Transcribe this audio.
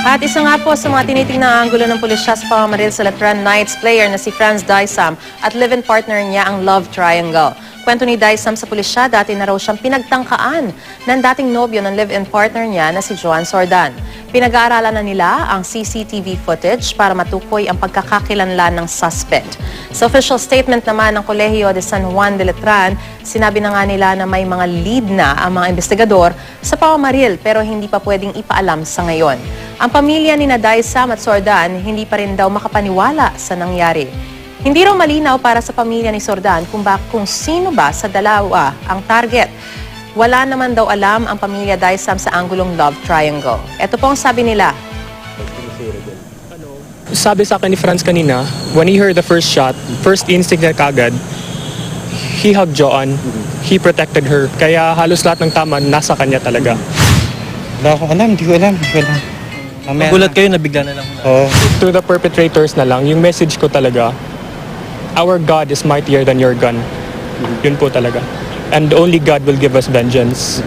At isa nga po sa mga tinitingnan anggulo ng pulisya sa pamamaril sa Letran Knights player na si Franz Daisam at live-in partner niya ang Love Triangle. Kwento ni Daisam sa pulisya, dati na raw siyang pinagtangkaan ng dating nobyo ng live-in partner niya na si Joan Sordan. Pinag-aaralan na nila ang CCTV footage para matukoy ang pagkakakilanlan ng suspect. Sa official statement naman ng Kolehiyo de San Juan de Letran, sinabi na nga nila na may mga lead na ang mga investigador sa pamamaril pero hindi pa pwedeng ipaalam sa ngayon. Ang pamilya ni Naday Sam at Sordan hindi pa rin daw makapaniwala sa nangyari. Hindi raw malinaw para sa pamilya ni Sordan kung, ba, kung sino ba sa dalawa ang target. Wala naman daw alam ang pamilya Daisam sa anggulong love triangle. Ito po ang sabi nila. Sabi sa akin ni Franz kanina, when he heard the first shot, first instinct niya kagad, he hugged Joanne. He protected her. Kaya halos lahat ng tama nasa kanya talaga. Wala akong alam, hindi ko alam, hindi ko alam. Mamaya Nagulat na. kayo, nabigla na lang. Oo. To the perpetrators na lang, yung message ko talaga, our God is mightier than your gun. Yun po talaga. And only God will give us vengeance.